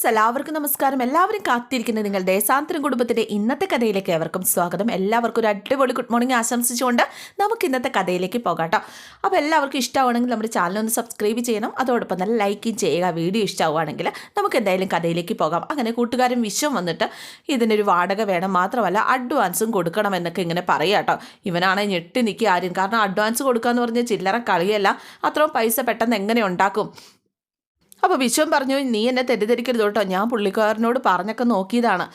Friends എല്ലാവർക്കും നമസ്കാരം. എല്ലാവരും കാത്തിരിക്കുന്ന നിങ്ങളുടെ ദേശാന്തരം കുടുംബത്തിന്റെ ഇന്നത്തെ കഥയിലേക്ക് ഏവർക്കും സ്വാഗതം. എല്ലാവർക്കും ഒരു അടിപൊളി ഗുഡ് മോർണിംഗ് ആശംസിച്ചുകൊണ്ട് നമുക്ക് ഇന്നത്തെ കഥയിലേക്ക് പോകാം കേട്ടോ. അപ്പോൾ എല്ലാവർക്കും ഇഷ്ടമാണെങ്കിൽ നമ്മുടെ ചാനൽ ഒന്ന് സബ്സ്ക്രൈബ് ചെയ്യണം. അതോടൊപ്പം തന്നെ ലൈക്കും ചെയ്യുക. വീഡിയോ ഇഷ്ടമാവുകയാണെങ്കിൽ നമുക്ക് എന്തായാലും കഥയിലേക്ക് പോകാം. അങ്ങനെ കൂട്ടുകാരൻ വിശ്വം വന്നിട്ട് ഇതിനൊരു വാടക വേണം മാത്രമല്ല അഡ്വാൻസും കൊടുക്കണം എന്നൊക്കെ ഇങ്ങനെ പറയാം കേട്ടോ. ഇവനാണെ ഞെട്ടി നിൽക്കുക ആരും. കാരണം അഡ്വാൻസ് കൊടുക്കുക എന്ന് പറഞ്ഞാൽ ചില്ലറ കളിയല്ല. അത്രയും പൈസ പെട്ടെന്ന് എങ്ങനെ ഉണ്ടാക്കും? അപ്പോൾ വിശ്വം പറഞ്ഞു നീ എന്നെ തെറ്റിദ്ധരിക്കരുത് കേട്ടോ. ഞാൻ പുള്ളിക്കാരനോട് പറഞ്ഞൊക്കെ നോക്കിയതാണ്.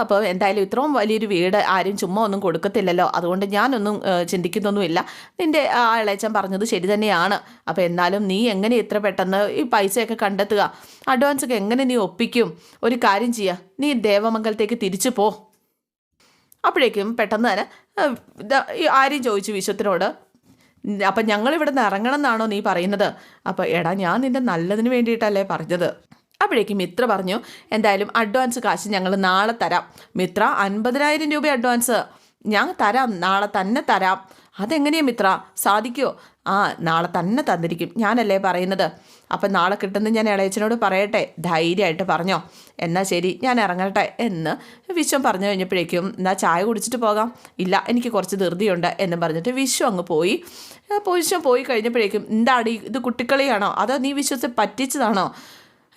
അപ്പോൾ എന്തായാലും ഇത്രയും വലിയൊരു വീട് ആരും ചുമ്മാ ഒന്നും കൊടുക്കത്തില്ലല്ലോ. അതുകൊണ്ട് ഞാനൊന്നും ചിന്തിക്കുന്നൊന്നുമില്ല. നിന്റെ ആ ഇളയച്ചൻ പറഞ്ഞത് ശരി തന്നെയാണ്. അപ്പോൾ എന്നാലും നീ എങ്ങനെ ഇത്ര പെട്ടെന്ന് ഈ പൈസയൊക്കെ കണ്ടെത്തുക? അഡ്വാൻസൊക്കെ എങ്ങനെ നീ ഒപ്പിക്കും? ഒരു കാര്യം ചെയ്യുക നീ ദേവമംഗലത്തേക്ക് തിരിച്ചു പോ. അപ്പോഴേക്കും പെട്ടെന്ന് തന്നെ ആര്യം ചോദിച്ചു വിശ്വത്തിനോട് അപ്പം ഞങ്ങൾ ഇവിടെ നിന്ന് ഇറങ്ങണം എന്നാണോ നീ പറയുന്നത്? അപ്പോൾ എടാ ഞാൻ നിന്റെ നല്ലതിന് വേണ്ടിയിട്ടല്ലേ പറഞ്ഞത്. അപ്പോഴേക്കും മിത്ര പറഞ്ഞു എന്തായാലും അഡ്വാൻസ് കാശ് ഞങ്ങൾ നാളെ തരാം. മിത്ര അൻപതിനായിരം രൂപ അഡ്വാൻസ് ഞാൻ തരാം നാളെ തന്നെ തരാം. അതെങ്ങനെയാ മിത്ര? സാധിക്കുമോ ആ നാളെ തന്നെ തന്നിരിക്കും. ഞാനല്ലേ പറയുന്നത്? അപ്പം നാളെ കിട്ടുന്ന ഞാൻ ഇളയച്ചനോട് പറയട്ടെ. ധൈര്യമായിട്ട് പറഞ്ഞോ. എന്നാൽ ശരി ഞാൻ ഇറങ്ങട്ടെ എന്ന് വിശ്വം പറഞ്ഞു കഴിഞ്ഞപ്പോഴേക്കും എന്നാൽ ചായ കുടിച്ചിട്ട് പോകാം. ഇല്ല എനിക്ക് കുറച്ച് ധൃതിയുണ്ട് എന്ന് പറഞ്ഞിട്ട് വിശ്വം അങ്ങ് പോയി. വിശ്വം പോയി കഴിഞ്ഞപ്പോഴേക്കും എന്താടി ഇത് കുട്ടിക്കളിയാണോ? അതോ നീ വിശ്വസം പറ്റിച്ചതാണോ?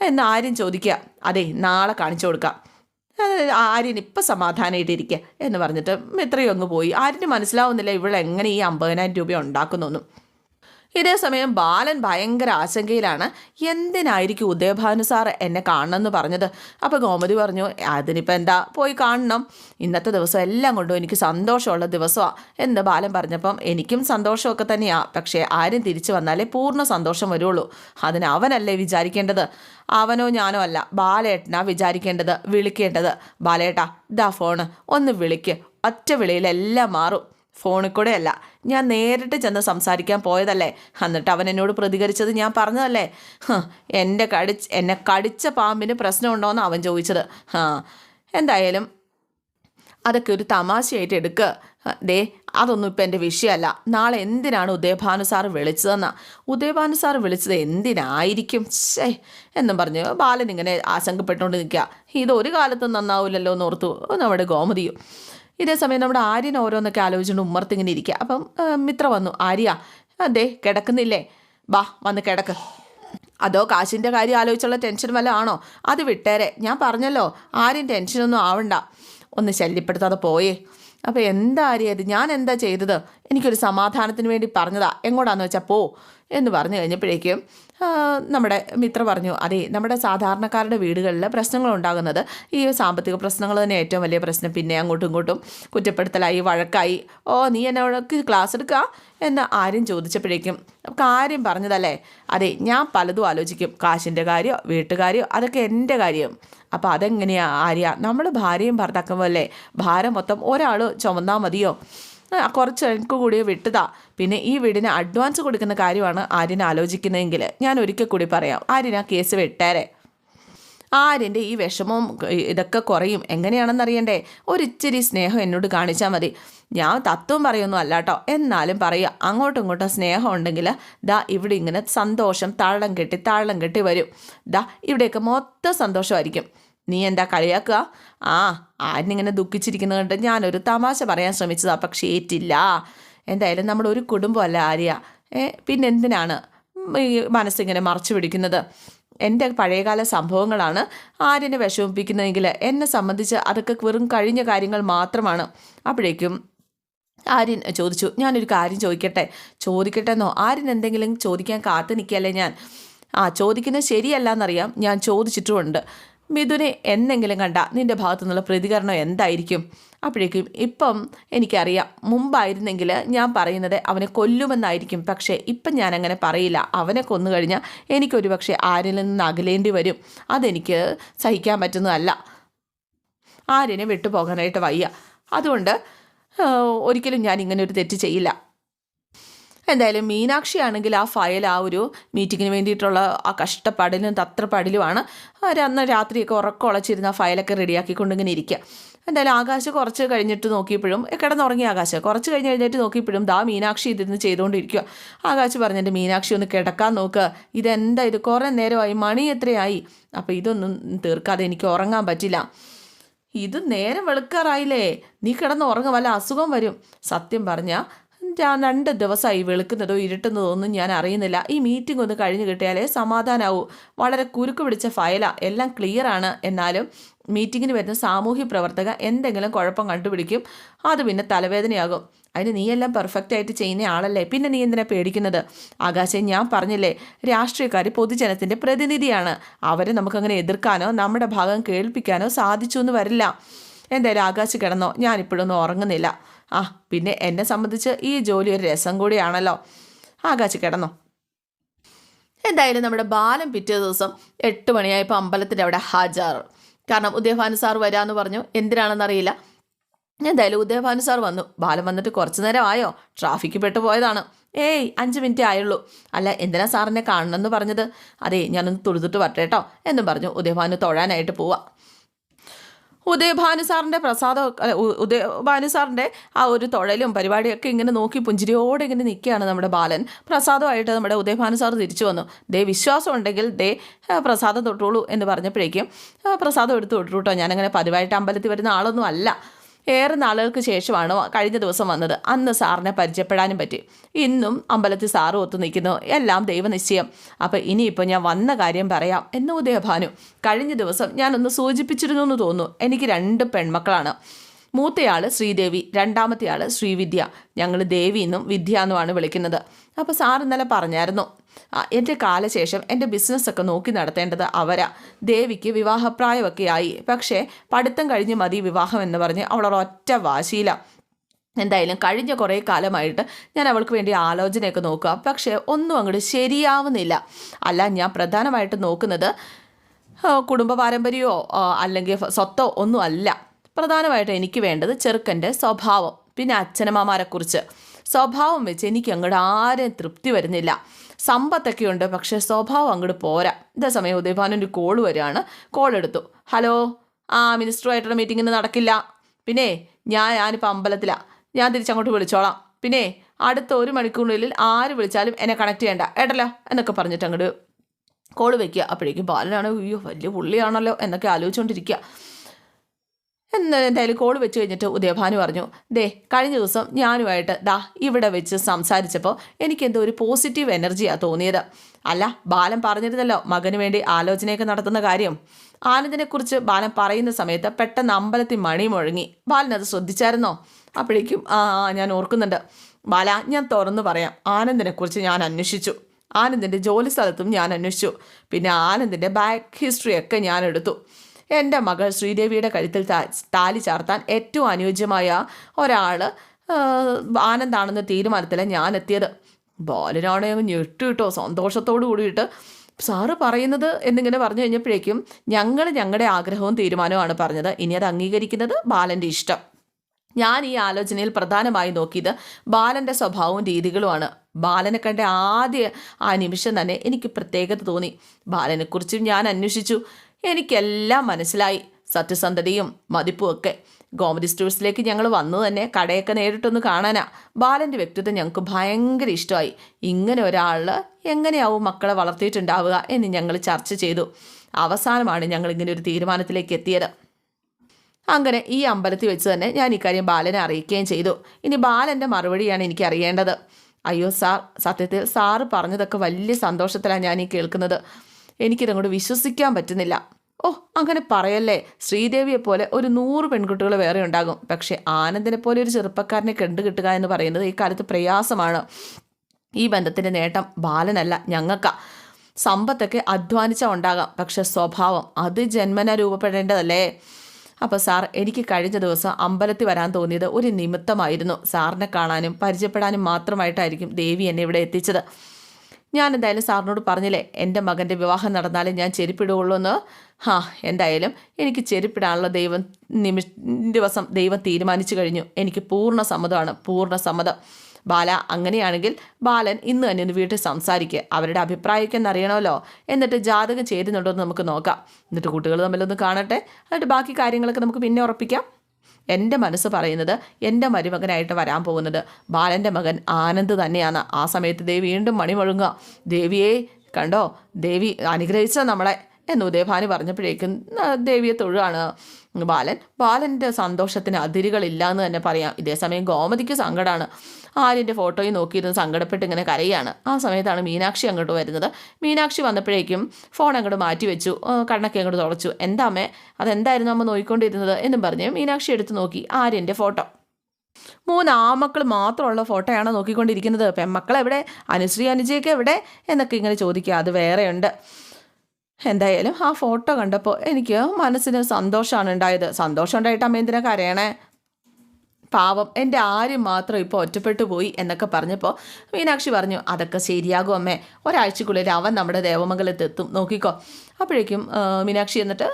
എന്ന് ആരും ചോദിക്കുക. അതെ നാളെ കാണിച്ചു കൊടുക്കാം. ആര്യൻ ഇപ്പം സമാധാനമായിട്ടിരിക്കുക എന്ന് പറഞ്ഞിട്ട് ഇത്രയും അങ്ങ് പോയി. ആര്യന് മനസ്സിലാവുന്നില്ല ഇവളെങ്ങനെ ഈ അമ്പതിനായിരം രൂപ ഉണ്ടാക്കുന്നൊന്നും. ഇതേ സമയം ബാലൻ ഭയങ്കര ആശങ്കയിലാണ്. എന്തിനായിരിക്കും ഉദയഭാനു സാർ എന്നെ കാണണമെന്ന് പറഞ്ഞത്? അപ്പോൾ ഗോമതി പറഞ്ഞു അതിനിപ്പോൾ എന്താ? പോയി കാണണം. ഇന്നത്തെ ദിവസം എല്ലാം കൊണ്ടും എനിക്ക് സന്തോഷമുള്ള ദിവസമാണ് എന്ന് ബാലൻ പറഞ്ഞപ്പം എനിക്കും സന്തോഷമൊക്കെ തന്നെയാണ് പക്ഷേ ആരും തിരിച്ചു വന്നാലേ പൂർണ സന്തോഷം വരുള്ളൂ. അതിന് അവനല്ലേ വിചാരിക്കേണ്ടത്? അവനോ ഞാനോ അല്ല. ബാലേട്ടനാ വിചാരിക്കേണ്ടത് വിളിക്കേണ്ടത്. ബാലേട്ടാ ദാ ഫോണ്. ഒന്ന് വിളിക്ക്. ഒറ്റ വിളിയിലെല്ലാം മാറും. ഫോണിൽ കൂടെ അല്ല. ഞാൻ നേരിട്ട് ചെന്ന് സംസാരിക്കാൻ പോയതല്ലേ. എന്നിട്ട് അവൻ എന്നോട് പ്രതികരിച്ചത് ഞാൻ പറഞ്ഞതല്ലേ. എന്റെ കടിച്ച് എന്നെ കടിച്ച പാമ്പിന് പ്രശ്നമുണ്ടോയെന്ന് അവൻ ചോദിച്ചത്. ആ എന്തായാലും അതൊക്കെ ഒരു തമാശയായിട്ട് എടുക്കുക ദേ അതൊന്നും ഇപ്പം എന്റെ വിഷയമല്ല. നാളെ എന്തിനാണ് ഉദയഭാനു സാർ വിളിച്ചതെന്നാ? ഉദയഭാനു സാർ വിളിച്ചത് എന്തിനായിരിക്കും? ഷേ എന്നും പറഞ്ഞു ബാലൻ ഇങ്ങനെ ആശങ്കപ്പെട്ടുകൊണ്ട് നിൽക്കുക. ഇതൊരു കാലത്തും നന്നാവില്ലല്ലോ എന്ന് ഓർത്തു നമ്മുടെ ഗോമതിയും. ഇതേ സമയം നമ്മുടെ ആര്യൻ ഓരോന്നൊക്കെ ആലോചിച്ചുകൊണ്ട് ഉമ്മർത്തിങ്ങനെ ഇരിക്കുക അപ്പം മിത്ര വന്നു. ആര്യ അതെ കിടക്കുന്നില്ലേ? ബാ വന്ന് കിടക്ക്. അതോ കാശിന്റെ കാര്യം ആലോചിച്ചുള്ള ടെൻഷൻ വല്ല ആണോ? അത് വിട്ടേരെ. ഞാൻ പറഞ്ഞല്ലോ ആരും ടെൻഷനൊന്നും ആവണ്ട. ഒന്ന് ശല്യപ്പെടുത്താതെ പോയേ. അപ്പോൾ എന്താ ആര്യ ഇത്? ഞാൻ എന്താ ചെയ്തത്? എനിക്കൊരു സമാധാനത്തിന് വേണ്ടി പറഞ്ഞതാ. എങ്ങോട്ടാന്ന് വെച്ചാൽ പോ എന്ന് പറഞ്ഞു കഴിഞ്ഞപ്പോഴേക്കും നമ്മുടെ മിത്ര പറഞ്ഞു അതെ നമ്മുടെ സാധാരണക്കാരുടെ വീടുകളിൽ പ്രശ്നങ്ങൾ ഉണ്ടാകുന്നത്. ഈ സാമ്പത്തിക പ്രശ്നങ്ങൾ തന്നെ ഏറ്റവും വലിയ പ്രശ്നം. പിന്നെ അങ്ങോട്ടും ഇങ്ങോട്ടും കുറ്റപ്പെടുത്തലായി വഴക്കായി. ഓ നീ എന്നോടൊക്കെ ക്ലാസ് എടുക്കുക എന്ന് ആരും ചോദിച്ചപ്പോഴേക്കും കാര്യം പറഞ്ഞതല്ലേ? അതെ ഞാൻ പലതും ആലോചിക്കും. കാശിന്റെ കാര്യമോ വീട്ടുകാര്യോ അതൊക്കെ എന്റെ കാര്യം. അപ്പോൾ അതെങ്ങനെയാ ആര്യ? നമ്മൾ ഭാര്യയും ഭർത്താക്കുമ്പോൾ അല്ലേ ഭാരം മൊത്തം ഒരാൾ ചുമന്നാൽ മതിയോ? കുറച്ച് എനിക്ക് കൂടി വിട്ടതാ. പിന്നെ ഈ വീടിന് അഡ്വാൻസ് കൊടുക്കുന്ന കാര്യമാണ് ആര്യൻ ആലോചിക്കുന്നതെങ്കിൽ ഞാൻ ഒരിക്കൽ കൂടി പറയാം. ആര്യൻ ആ കേസ് വിട്ടേരെ. ആര്യന്റെ ഈ വിഷമവും ഇതൊക്കെ കുറയും. എങ്ങനെയാണെന്നറിയണ്ടേ ഒരിച്ചിരി സ്നേഹം എന്നോട് കാണിച്ചാൽ മതി. ഞാൻ തത്വം പറയൊന്നും അല്ല കേട്ടോ എന്നാലും പറയുക അങ്ങോട്ടും ഇങ്ങോട്ടും സ്നേഹം ഉണ്ടെങ്കിൽ ദാ ഇവിടെ ഇങ്ങനെ സന്തോഷം താളം കെട്ടി താളം കെട്ടി വരും. ദാ ഇവിടെയൊക്കെ മൊത്തം സന്തോഷമായിരിക്കും. നീ എന്താ കളിയാക്കുക? ആ ആരിനിങ്ങനെ ദുഃഖിച്ചിരിക്കുന്നത് കണ്ട് ഞാനൊരു തമാശ പറയാൻ ശ്രമിച്ചതാ പക്ഷേ ഏറ്റില്ല. എന്തായാലും നമ്മുടെ ഒരു കുടുംബമല്ല ആര്യ. ഏ പിന്നെ എന്തിനാണ് ഈ മനസ്സിങ്ങനെ മറച്ചു പിടിക്കുന്നത്? എന്റെ പഴയകാല സംഭവങ്ങളാണ് ആര്യനെ വിഷമിപ്പിക്കുന്നതെങ്കിൽ എന്നെ സംബന്ധിച്ച് അതൊക്കെ വെറും കഴിഞ്ഞ കാര്യങ്ങൾ മാത്രമാണ്. അപ്പോഴേക്കും ആര്യൻ ചോദിച്ചു ഞാനൊരു കാര്യം ചോദിക്കട്ടെ? ചോദിക്കട്ടെ എന്നോ ആര്യൻ എന്തെങ്കിലും ചോദിക്കാൻ കാത്തു നിൽക്കുകയല്ലേ ഞാൻ? ആ ചോദിക്കുന്നത് ശരിയല്ല എന്നറിയാം ഞാൻ ചോദിച്ചിട്ടുമുണ്ട്. മിഥുനെ എന്നെങ്കിലും കണ്ട നിന്റെ ഭാഗത്തു നിന്നുള്ള പ്രതികരണം എന്തായിരിക്കും? അപ്പോഴേക്കും ഇപ്പം എനിക്കറിയാം. മുമ്പായിരുന്നെങ്കിൽ ഞാൻ പറയുന്നത് അവനെ കൊല്ലുമെന്നായിരിക്കും. പക്ഷേ ഇപ്പം ഞാൻ അങ്ങനെ പറയില്ല. അവനെ കൊന്നു കഴിഞ്ഞാൽ എനിക്കൊരു പക്ഷേ ആരിൽ നിന്ന് അകലേണ്ടി വരും. അതെനിക്ക് സഹിക്കാൻ പറ്റുന്നതല്ല. ആര്യനെ വിട്ടുപോകാനായിട്ട് വയ്യ. അതുകൊണ്ട് ഒരിക്കലും ഞാൻ ഇങ്ങനെ ഒരു തെറ്റ് ചെയ്യില്ല. എന്തായാലും മീനാക്ഷി ആണെങ്കിൽ ആ ഫയൽ ആ ഒരു മീറ്റിങ്ങിന് വേണ്ടിയിട്ടുള്ള ആ കഷ്ടപ്പാടിലും തത്രപ്പാടിലുമാണ്. അന്ന് രാത്രിയൊക്കെ ഉറക്കമുളച്ചിരുന്ന ആ ഫയലൊക്കെ റെഡിയാക്കിക്കൊണ്ടിങ്ങനെ ഇരിക്കുക എന്തായാലും ആകാശം കുറച്ച് കഴിഞ്ഞിട്ട് നോക്കിയപ്പോഴും കിടന്നുറങ്ങി ആകാശം. കുറച്ച് കഴിഞ്ഞ് കഴിഞ്ഞിട്ട് നോക്കിയപ്പോഴും ദാ മീനാക്ഷി ഇതിന്ന് ചെയ്തുകൊണ്ടിരിക്കുക ആകാശ് പറഞ്ഞിട്ട് മീനാക്ഷി ഒന്ന് കിടക്കാൻ നോക്കുക ഇതെന്താ ഇത്? കുറേ നേരമായി മണി എത്രയായി? അപ്പോൾ ഇതൊന്നും തീർക്കാതെ എനിക്ക് ഉറങ്ങാൻ പറ്റില്ല. ഇത് നേരം വെളുക്കാറായില്ലേ? നീ കിടന്ന് ഉറങ്ങും വല്ല അസുഖം വരും. സത്യം പറഞ്ഞാൽ രണ്ട് ദിവസമായി വെളുക്കുന്നതോ ഇരുട്ടുന്നതോ ഒന്നും ഞാൻ അറിയുന്നില്ല. ഈ മീറ്റിംഗ് ഒന്ന് കഴിഞ്ഞു കിട്ടിയാലേ സമാധാനാവൂ. വളരെ കുരുക്ക് പിടിച്ച ഫയലാ. എല്ലാം ക്ലിയർ ആണ് എന്നാലും മീറ്റിങ്ങിന് വരുന്ന സാമൂഹ്യ പ്രവർത്തക എന്തെങ്കിലും കുഴപ്പം കണ്ടുപിടിക്കും. അത് പിന്നെ തലവേദനയാകും. അതിന് നീയെല്ലാം പെർഫെക്റ്റ് ആയിട്ട് ചെയ്യുന്ന ആളല്ലേ? പിന്നെ നീ എന്തിനാ പേടിക്കുന്നത്? ആകാശേ ഞാൻ പറഞ്ഞില്ലേ രാഷ്ട്രീയക്കാർ പൊതുജനത്തിന്റെ പ്രതിനിധിയാണ്. അവരെ നമുക്കങ്ങനെ എതിർക്കാനോ നമ്മുടെ ഭാഗം കേൾപ്പിക്കാനോ സാധിച്ചു എന്ന് വരില്ല. എന്തായാലും ആകാശ് കിടന്നോ. ഞാനിപ്പോഴൊന്നും ഉറങ്ങുന്നില്ല. ആ പിന്നെ എന്നെ സംബന്ധിച്ച് ഈ ജോലി ഒരു രസം കൂടിയാണല്ലോ. ആകാശ് കിടന്നോ. എന്തായാലും നമ്മുടെ ബാലൻ പിറ്റേ ദിവസം എട്ട് മണിയായപ്പോൾ അമ്പലത്തിന്റെ അവിടെ ഹാജാർ. കാരണം ഉദയഭാനു സാർ വരാമെന്ന് പറഞ്ഞു. എന്തിനാണെന്നറിയില്ല എന്തായാലും ഉദയഭാനു സാർ വന്നു. ബാലൻ വന്നിട്ട് കുറച്ച് നേരം ആയോ ട്രാഫിക്ക് പെട്ട് പോയതാണ്. ഏയ് അഞ്ച് മിനിറ്റ് ആയുള്ളൂ. അല്ല എന്തിനാ സാറിനെ കാണണമെന്ന് പറഞ്ഞത്? അതെ ഞാനൊന്ന് തുടുത്തിട്ട് വരട്ടെ കേട്ടോ. എന്നും പറഞ്ഞു ഉദയഭാനു തൊഴാനായിട്ട് പോവാം. ഉദയഭാനു സാറിന്റെ പ്രസാദം അല്ല, ഉ- ഉദയഭാനു സാറിന്റെ ആ ഒരു തൊഴലും പരിപാടിയൊക്കെ ഇങ്ങനെ നോക്കി പുഞ്ചിരിയോടെ ഇങ്ങനെ നിൽക്കുകയാണ് നമ്മുടെ ബാലൻ. പ്രസാദമായിട്ട് നമ്മുടെ ഉദയഭാനു സാർ തിരിച്ചു വന്നു. ദേ വിശ്വാസം ഉണ്ടെങ്കിൽ ദേ പ്രസാദം തൊട്ടോളൂ എന്ന് പറഞ്ഞപ്പോഴേക്കും പ്രസാദം എടുത്ത് തൊട്ടു കേട്ടോ. ഞാനങ്ങനെ പതിവായിട്ട് അമ്പലത്തിൽ വരുന്ന ആളൊന്നും അല്ല. ഏറെ നാളുകൾക്ക് ശേഷമാണ് കഴിഞ്ഞ ദിവസം വന്നത്? അന്ന് സാറിനെ പരിചയപ്പെടാനും പറ്റി. ഇന്നും അമ്പലത്തിൽ സാറ് ഒത്തു നിൽക്കുന്നു. എല്ലാം ദൈവനിശ്ചയം. അപ്പോൾ ഇനിയിപ്പോൾ ഞാൻ വന്ന കാര്യം പറയാം എന്ന് ഉദയഭാനു കഴിഞ്ഞ ദിവസം ഞാനൊന്ന് സൂചിപ്പിച്ചിരുന്നു എന്ന് തോന്നുന്നു. എനിക്ക് രണ്ട് പെൺമക്കളാണ്. മൂത്തയാൾ ശ്രീദേവി രണ്ടാമത്തെ ആൾ ശ്രീവിദ്യ. ഞങ്ങൾ ദേവി എന്നും വിദ്യ എന്നുമാണ് വിളിക്കുന്നത്. അപ്പോൾ സാർ ഇന്നലെ പറഞ്ഞായിരുന്നു എന്റെ കാലശേഷം എന്റെ ബിസിനസ്സൊക്കെ നോക്കി നടത്തേണ്ടത് അവരാ. ദേവിക്ക് വിവാഹപ്രായമൊക്കെ ആയി പക്ഷേ പഠിത്തം കഴിഞ്ഞ് മതി വിവാഹം എന്ന് പറഞ്ഞ് അവളൊരു ഒറ്റ വാശിയില്ല എന്തായാലും കഴിഞ്ഞ കുറേ കാലമായിട്ട് ഞാൻ അവൾക്ക് വേണ്ടി ആലോചനയൊക്കെ നോക്കുക. പക്ഷേ ഒന്നും അങ്ങോട്ട് ശരിയാവുന്നില്ല. അല്ല ഞാൻ പ്രധാനമായിട്ട് നോക്കുന്നത് കുടുംബ പാരമ്പര്യമോ അല്ലെങ്കിൽ സ്വത്തോ ഒന്നും അല്ല. പ്രധാനമായിട്ട് എനിക്ക് വേണ്ടത് ചെറുക്കന്റെ സ്വഭാവം പിന്നെ അച്ഛനമ്മമാരെക്കുറിച്ച്. സ്വഭാവം വെച്ച് എനിക്ക് അങ്ങോട്ട് ആരെയും തൃപ്തി വരുന്നില്ല. സമ്പത്തൊക്കെ ഉണ്ട് പക്ഷേ സ്വഭാവം അങ്ങോട്ട് പോരാ. ഇതേ സമയം ഒരു കോൾ വരികയാണ്. കോൾ എടുത്തു. ഹലോ ആ മിനിസ്റ്ററുമായിട്ടുള്ള മീറ്റിങ്ങിന് നടക്കില്ല. പിന്നെ ഞാൻ ഞാനിപ്പോൾ അമ്പലത്തിലാണ് ഞാൻ തിരിച്ചങ്ങോട്ട് വിളിച്ചോളാം. പിന്നെ അടുത്ത ഒരു മണിക്കൂറിനുള്ളിൽ ആര് വിളിച്ചാലും എന്നെ കണക്ട് ചെയ്യണ്ട. ഏട്ടല്ലോ എന്നൊക്കെ പറഞ്ഞിട്ട് അങ്ങോട്ട് കോൾ വെക്കുക. അപ്പോഴേക്കും ബാലനാണ് അയ്യോ വലിയ പുള്ളിയാണല്ലോ എന്നൊക്കെ ആലോചിച്ചുകൊണ്ടിരിക്കുക എന്തായാലും കോൾ വെച്ച് കഴിഞ്ഞിട്ട് ഉദയഭാനു പറഞ്ഞു ദേ കഴിഞ്ഞ ദിവസം ഞാനുമായിട്ട് ദാ ഇവിടെ വെച്ച് സംസാരിച്ചപ്പോൾ എനിക്കെന്തോ ഒരു പോസിറ്റീവ് എനർജിയാണ് തോന്നിയത്. അല്ല ബാലൻ പറഞ്ഞിരുന്നല്ലോ മകന് വേണ്ടി ആലോചനയൊക്കെ നടത്തുന്ന കാര്യം. ആനന്ദിനെക്കുറിച്ച് ബാലൻ പറയുന്ന സമയത്ത് പെട്ടെന്ന് അമ്പലത്തിൽ മണി മുഴങ്ങി. ബാലൻ അത് ശ്രദ്ധിച്ചായിരുന്നോ? അപ്പോഴേക്കും ആ ആ, ഞാൻ ഓർക്കുന്നുണ്ട്. ബാല ഞാൻ തുറന്നു പറയാം. ആനന്ദിനെക്കുറിച്ച് ഞാൻ അന്വേഷിച്ചു. ആനന്ദിന്റെ ജോലി സ്ഥലത്തും ഞാൻ അന്വേഷിച്ചു. പിന്നെ ആനന്ദിന്റെ ബാക്ക് ഹിസ്റ്ററിയൊക്കെ ഞാൻ എടുത്തു. എന്റെ മകൾ ശ്രീദേവിയുടെ കഴുത്തിൽ താലി ചാർത്താൻ ഏറ്റവും അനുയോജ്യമായ ഒരാൾ ആനന്ദാണെന്ന തീരുമാനത്തിലാണ് ഞാൻ എത്തിയത് ബാലനാണെങ്കിൽ അങ്ങ് ഞെട്ടു കിട്ടോ സന്തോഷത്തോടു കൂടിയിട്ട്. സാറ് പറയുന്നത് എന്നിങ്ങനെ പറഞ്ഞു കഴിഞ്ഞപ്പോഴേക്കും ഞങ്ങൾ ഞങ്ങളുടെ ആഗ്രഹവും തീരുമാനവുമാണ് പറഞ്ഞത്. ഇനി അത് അംഗീകരിക്കുന്നത് ബാലന്റെ ഇഷ്ടം. ഞാൻ ഈ ആലോചനയിൽ പ്രധാനമായി നോക്കിയത് ബാലന്റെ സ്വഭാവവും രീതികളുമാണ്. ബാലനെ കണ്ട ആദ്യ ആ നിമിഷം തന്നെ എനിക്ക് പ്രത്യേകത തോന്നി. ബാലനെക്കുറിച്ചും ഞാൻ അന്വേഷിച്ചു. എനിക്കെല്ലാം മനസ്സിലായി. സത്യസന്ധതയും മതിപ്പും ഒക്കെ. ഗോമതി സ്റ്റോഴ്സിലേക്ക് ഞങ്ങൾ വന്നു തന്നെ കടയൊക്കെ നേരിട്ടൊന്ന് കാണാനാ. ബാലന്റെ വ്യക്തിത്വം ഞങ്ങൾക്ക് ഭയങ്കര ഇഷ്ടമായി. ഇങ്ങനെ ഒരാൾ എങ്ങനെയാവും മക്കളെ വളർത്തിയിട്ടുണ്ടാവുക എന്ന് ഞങ്ങൾ ചർച്ച ചെയ്തു. അവസാനമാണ് ഞങ്ങൾ ഇങ്ങനെ ഒരു തീരുമാനത്തിലേക്ക് എത്തിയത്. അങ്ങനെ ഈ അമ്പലത്തിൽ വെച്ച് തന്നെ ഞാൻ ഇക്കാര്യം ബാലനെ അറിയിക്കുകയും ചെയ്തു. ഇനി ബാലന്റെ മറുപടിയാണ് എനിക്ക് അറിയേണ്ടത് അയ്യോ സാർ സത്യത്തിൽ സാറ് പറഞ്ഞതൊക്കെ വലിയ സന്തോഷത്തിലാണ് ഞാൻ ഈ കേൾക്കുന്നത്. എനിക്കിതങ്ങോട്ട് വിശ്വസിക്കാൻ പറ്റുന്നില്ല. ഓ അങ്ങനെ പറയല്ലേ? ശ്രീദേവിയെ പോലെ ഒരു നൂറ് പെൺകുട്ടികൾ വേറെ ഉണ്ടാകും. പക്ഷേ ആനന്ദിനെ പോലെ ഒരു ചെറുപ്പക്കാരനെ കണ്ടു കിട്ടുക എന്ന് പറയുന്നത് ഈ കാലത്ത് പ്രയാസമാണ്. ഈ ബന്ധത്തിന്റെ നേട്ടം ബാലനല്ല ഞങ്ങൾക്കാ. സമ്പത്തൊക്കെ അധ്വാനിച്ച ഉണ്ടാകാം. പക്ഷെ സ്വഭാവം അത് ജന്മന രൂപപ്പെടേണ്ടതല്ലേ? അപ്പോൾ സാർ എനിക്ക് കഴിഞ്ഞ ദിവസം അമ്പലത്തിൽ വരാൻ തോന്നിയത് ഒരു നിമിത്തമായിരുന്നു. സാറിനെ കാണാനും പരിചയപ്പെടാനും മാത്രമായിട്ടായിരിക്കും ദേവി എന്നെ ഇവിടെ എത്തിച്ചത്. ഞാൻ എന്തായാലും സാറിനോട് പറഞ്ഞില്ലേ എന്റെ മകന്റെ വിവാഹം നടന്നാലേ ഞാൻ ചെരുപ്പിടുകയുള്ളൂ എന്ന്. ഹാ എന്തായാലും എനിക്ക് ചെരുപ്പിടാനുള്ള ദൈവം നിമി ദിവസം ദൈവം തീരുമാനിച്ചു കഴിഞ്ഞു. എനിക്ക് പൂർണ സമ്മതമാണ് പൂർണ സമ്മതം. ബാല അങ്ങനെയാണെങ്കിൽ ബാലൻ ഇന്ന് തന്നെ ഒന്ന് വീട്ടിൽ സംസാരിക്കുക അവരുടെ അഭിപ്രായമൊക്കെ ഒന്ന് അറിയണമല്ലോ. എന്നിട്ട് ജാതകം ചേരുന്നുണ്ടോ എന്ന് നമുക്ക് നോക്കാം. എന്നിട്ട് കുട്ടികൾ തമ്മിലൊന്ന് കാണട്ടെ. എന്നിട്ട് ബാക്കി കാര്യങ്ങളൊക്കെ നമുക്ക് പിന്നെ ഉറപ്പിക്കാം. എന്റെ മനസ്സ് പറയുന്നത് എന്റെ മരുമകനായിട്ട് വരാൻ പോകുന്നത്. ബാലന്റെ മകൻ ആനന്ദ് തന്നെയാണ്. ആ സമയത്ത് ദേവി വീണ്ടും മണി മുഴങ്ങുക ദേവിയെ കണ്ടോ? ദേവി അനുഗ്രഹിച്ച നമ്മളെ. എന്ന് ഉദയഭാനി പറഞ്ഞപ്പോഴേക്കും ദേവിയെ തൊഴുകയാണ് ബാലൻ ബാലന്റെ സന്തോഷത്തിന് അതിരുകളില്ല എന്ന് തന്നെ പറയാം. ഇതേസമയം ഗോമതിക്ക് സങ്കടമാണ് ആര്യന്റെ ഫോട്ടോയിൽ നോക്കിയിരുന്ന് സങ്കടപ്പെട്ട് ഇങ്ങനെ കരയാണ്. ആ സമയത്താണ് മീനാക്ഷി അങ്ങോട്ട് വരുന്നത്. മീനാക്ഷി വന്നപ്പോഴേക്കും ഫോൺ അങ്ങോട്ട് മാറ്റി വെച്ചു. കണ്ണൊക്കെ അങ്ങോട്ട് തുളച്ചു എന്താ അമ്മേ? അതെന്തായിരുന്നു അമ്മ നോക്കിക്കൊണ്ടിരുന്നത് എന്നും പറഞ്ഞ് മീനാക്ഷി എടുത്ത് നോക്കി. ആര്യന്റെ ഫോട്ടോ. മൂന്ന് ആമക്കൾ മാത്രമുള്ള ഫോട്ടോയാണ് നോക്കിക്കൊണ്ടിരിക്കുന്നത്? പെൺമക്കൾ എവിടെ അനുശ്രീ അനുജയൊക്കെ എവിടെ? എന്നൊക്കെ ഇങ്ങനെ ചോദിക്കുക. അത് വേറെയുണ്ട്. എന്തായാലും ആ ഫോട്ടോ കണ്ടപ്പോൾ എനിക്ക് മനസ്സിന് സന്തോഷമാണ് ഉണ്ടായത്. സന്തോഷം ഉണ്ടായിട്ട് അമ്മ എന്തിനാ കരയണേ? പാവം എന്റെ ആരും മാത്രം ഇപ്പോൾ ഒറ്റപ്പെട്ടു പോയി എന്നൊക്കെ പറഞ്ഞപ്പോൾ മീനാക്ഷി പറഞ്ഞു അതൊക്കെ ശരിയാകും അമ്മേ. ഒരാഴ്ചക്കുള്ളിൽ അവൻ നമ്മുടെ ദേവമംഗലത്ത് എത്തും. നോക്കിക്കോ. അപ്പോഴേക്കും മീനാക്ഷി എന്നിട്ട്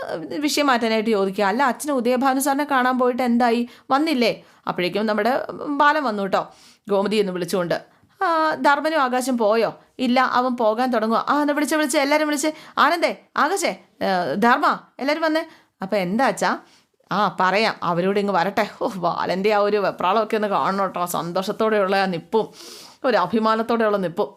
വിഷയം മാറ്റാനായിട്ട് ചോദിക്കുക അല്ല അച്ഛന് ഉദയഭാനു സാറിനെ കാണാൻ പോയിട്ട് എന്തായി? വന്നില്ലേ? അപ്പോഴേക്കും നമ്മുടെ ബാലം വന്നു കേട്ടോ. ഗോമതി എന്ന് വിളിച്ചുകൊണ്ട് ധർമ്മനും ആകാശം പോയോ? ഇല്ല അവൻ പോകാൻ തുടങ്ങുക ആ എന്നാ വിളിച്ച് വിളിച്ച് എല്ലാവരും വിളിച്ച്. ആനന്ദേ ആകാശേ ധർമ്മ എല്ലാവരും വന്നേ. അപ്പം എന്താ ആ പറയാം അവരോട് ഇങ്ങ് വരട്ടെ. ഓ ബാലന്റെ ആ ഒരു വെപ്രാളമൊക്കെ ഒന്ന് കാണണം കേട്ടോ. സന്തോഷത്തോടെയുള്ള ആ നിപ്പും ഒരു അഭിമാനത്തോടെയുള്ള നിപ്പും.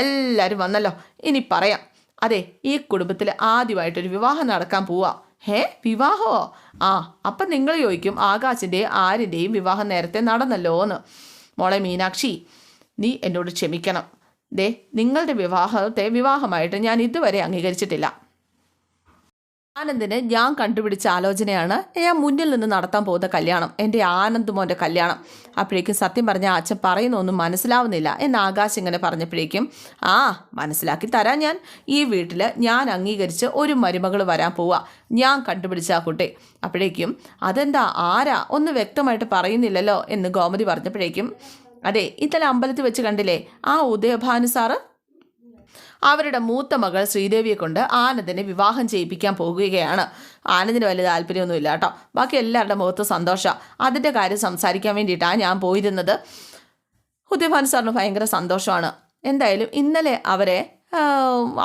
എല്ലാവരും വന്നല്ലോ. ഇനി പറയാം. അതെ ഈ കുടുംബത്തിൽ ആദ്യമായിട്ടൊരു വിവാഹം നടക്കാൻ പോവാ. ഹേ വിവാഹമോ ആ അപ്പം നിങ്ങൾ ചോദിക്കും ആകാശിന്റെയും ആരിന്റെയും വിവാഹം നേരത്തെ നടന്നല്ലോ എന്ന് മോളെ മീനാക്ഷി നീ എന്നോട് ക്ഷമിക്കണം. ദേ നിങ്ങളുടെ വിവാഹത്തെ വിവാഹമായിട്ട് ഞാൻ ഇതുവരെ അംഗീകരിച്ചിട്ടില്ല. ആനന്ദിന് ഞാൻ കണ്ടുപിടിച്ച ആലോചനയാണ് ഞാൻ മുന്നിൽ നിന്ന് നടത്താൻ പോകുന്ന കല്യാണം എന്റെ ആനന്ദ് മോന്റെ കല്യാണം. അപ്പോഴേക്കും സത്യം പറഞ്ഞ അച്ഛൻ പറയുന്നൊന്നും മനസ്സിലാവുന്നില്ല എന്ന് ആകാശ് ഇങ്ങനെ പറഞ്ഞപ്പോഴേക്കും ആ മനസ്സിലാക്കി തരാം ഞാൻ. ഈ വീട്ടിൽ ഞാൻ അംഗീകരിച്ച് ഒരു മരുമകൾ വരാൻ പോവാ. ഞാൻ കണ്ടുപിടിച്ച ആ കുട്ടി. അപ്പോഴേക്കും അതെന്താ? ആരാ? ഒന്ന് വ്യക്തമായിട്ട് പറയുന്നില്ലല്ലോ എന്ന് ഗോമതി പറഞ്ഞപ്പോഴേക്കും അതെ ഇന്നലെ അമ്പലത്തിൽ വെച്ച് കണ്ടില്ലേ? ആ ഉദയഭാനു സാറ്? അവരുടെ മൂത്ത മകൾ ശ്രീദേവിയെ കൊണ്ട് ആനന്ദിനെ വിവാഹം ചെയ്യിപ്പിക്കാൻ പോകുകയാണ്. ആനന്ദിന് വലിയ താല്പര്യമൊന്നുമില്ല കേട്ടോ. ബാക്കി എല്ലാവരുടെ മുഖത്ത് സന്തോഷമാണ് അതിന്റെ കാര്യം സംസാരിക്കാൻ വേണ്ടിയിട്ടാണ് ഞാൻ പോയിരുന്നത്. ഉദയഭാനു സാറിന് ഭയങ്കര സന്തോഷമാണ്. എന്തായാലും ഇന്നലെ അവരെ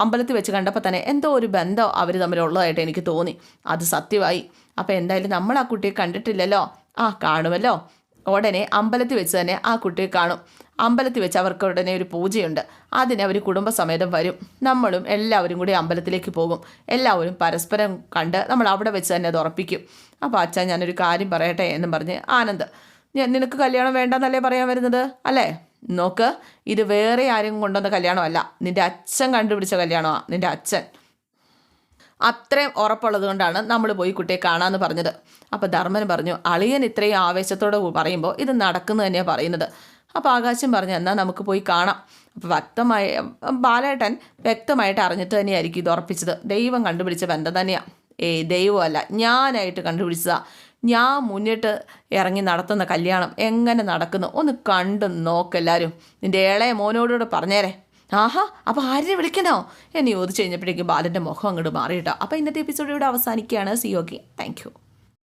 അമ്പലത്തിൽ വെച്ച് കണ്ടപ്പോൾ തന്നെ എന്തോ ഒരു ബന്ധം അവർ തമ്മിലുള്ളതായിട്ട് എനിക്ക് തോന്നി. അത് സത്യമായി. അപ്പോൾ എന്തായാലും നമ്മൾ ആ കുട്ടിയെ കണ്ടിട്ടില്ലല്ലോ. ആ കാണുമല്ലോ. ഉടനെ അമ്പലത്തിൽ വെച്ച് തന്നെ ആ കുട്ടിയെ കാണും. അമ്പലത്തിൽ വെച്ച് അവർക്ക് ഉടനെ ഒരു പൂജയുണ്ട്. അതിന് അവർ കുടുംബസമേതം വരും. നമ്മളും എല്ലാവരും കൂടി അമ്പലത്തിലേക്ക് പോകും. എല്ലാവരും പരസ്പരം കണ്ട് നമ്മൾ അവിടെ വെച്ച് തന്നെ അത് ഉറപ്പിക്കും. അപ്പോൾ അച്ഛൻ ഞാനൊരു കാര്യം പറയട്ടെ എന്നും പറഞ്ഞ് ആനന്ദ് നിനക്ക് കല്യാണം വേണ്ടെന്നല്ലേ പറയാൻ വരുന്നത്? അല്ലേ? നോക്ക് ഇത് വേറെ ആരും കൊണ്ടുവന്ന കല്യാണമല്ല. നിന്റെ അച്ഛൻ കണ്ടുപിടിച്ച കല്യാണമാണ് നിന്റെ അച്ഛൻ. അത്രയും ഉറപ്പുള്ളത് കൊണ്ടാണ് നമ്മൾ പോയി കുട്ടിയെ കാണാമെന്ന് പറഞ്ഞത്. അപ്പോൾ ധർമ്മൻ പറഞ്ഞു അളിയൻ ഇത്രയും ആവേശത്തോടെ പറയുമ്പോൾ ഇത് നടക്കുന്നു തന്നെയാണ് പറയുന്നത്. അപ്പോൾ ആകാശം പറഞ്ഞു എന്നാൽ നമുക്ക് പോയി കാണാം. അപ്പോൾ വ്യക്തമായി ബാലേട്ടൻ വ്യക്തമായിട്ട് അറിഞ്ഞിട്ട് തന്നെയായിരിക്കും ഇത് ഉറപ്പിച്ചത്. ദൈവം കണ്ടുപിടിച്ച ബന്ധം തന്നെയാണ് ഏയ് ദൈവമല്ല ഞാനായിട്ട് കണ്ടുപിടിച്ചതാണ് ഞാൻ മുന്നിട്ട് ഇറങ്ങി നടത്തുന്ന കല്യാണം എങ്ങനെ നടക്കുന്നു? ഒന്ന് കണ്ടു നോക്കെല്ലാവരും നിന്റെ ഇളയ മോനോടുകൂടെ പറഞ്ഞേരെ. ആഹാ അപ്പോൾ ആരെ വിളിക്കണോ? എന്നെ ചോദിച്ചു കഴിഞ്ഞപ്പോഴേക്കും ബാലന്റെ മുഖം അങ്ങോട്ട് മാറിയിട്ടോ. അപ്പോൾ ഇന്നത്തെ എപ്പിസോഡ് ഇവിടെ അവസാനിക്കുകയാണ്. C okay thank